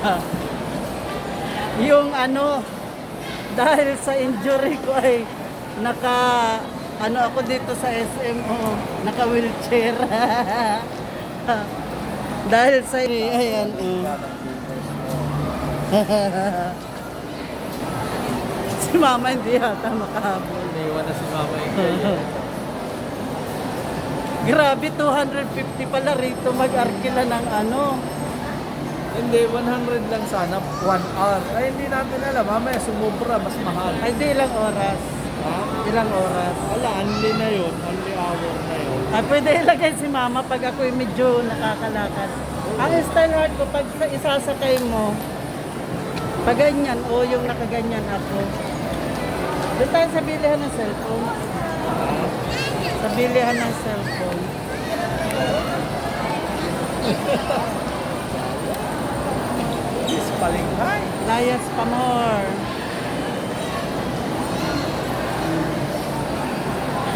yung ano, dahil sa injury ko ay naka, ano ako dito sa SMO, naka wheelchair. dahil sa, ayan, oh. si mama hindi yata makahabol. Naiwan na si Mama yung Grabe, 250 pala rito mag-arkila ng ano. Hindi, 100 lang sana, 1 hour. Ay, hindi natin alam. Mamaya sumubra, mas mahal. Ay, di ilang oras. Ha? Ilang oras. Wala, only na yun. Only hour na yun. Ah, pwede ilagay si mama pag ako medyo nakakalakad. Ang style hard ko, pag sa- isasakay mo, pag ganyan, o yung nakaganyan ako. Doon tayo sa bilihan ng cellphone. Sa bilihan ng cellphone. Palinghay. Layas pa more.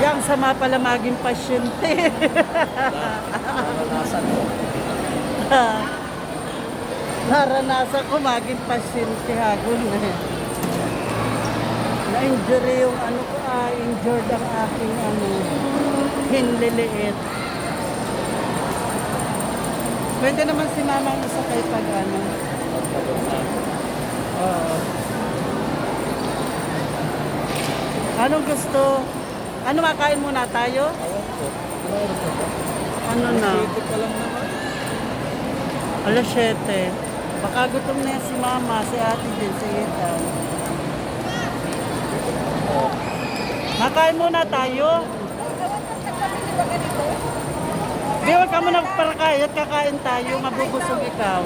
Yang sama pala maging pasyente. Naranasan mo. Naranasan ko maging pasyente hagon eh. Na-injury yung ano ko, ah, injured ang aking ano, hinliliit. Pwede naman si mama ang isakay pag ano. Oo. Anong gusto? Ano makain muna tayo? Awan ko. Ano na naman. Alas 7. Baka gutom na si mama, si ate din, si Ethan. Makain muna tayo. Di, wag ka muna parakayat, kakain tayo, mabubusog ikaw.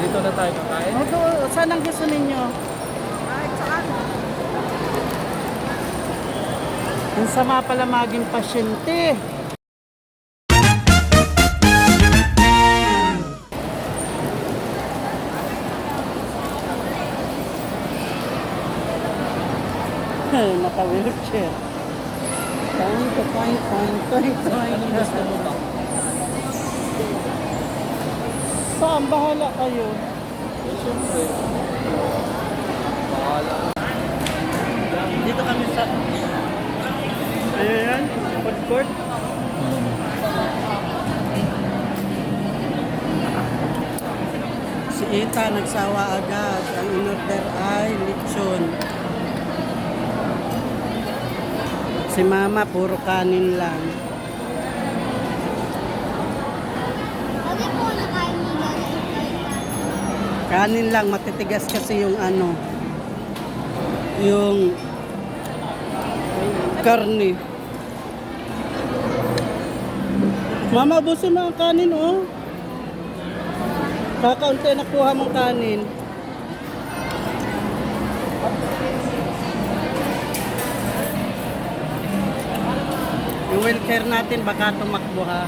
Dito na tayo kakain. O, do- saan ang gusto ninyo? Ang sama pala maging pasyente. Naka-wheelchair. Toing, toing, toing, toing, toing. Gusto mo ba? Saan? Bahala kayo. Eh. Bahala. Dito kami sa... Ayan, food court. Si Ita nagsawa agad. Ang in-order ay lechon. Si Mama puro kanin lang. Kanin lang, matitigas kasi yung ano, yung karne. Mama, busin mo kanin, oh. Kakaunti nakuha mong kanin. Yung wheelchair natin, baka tumakbo ha.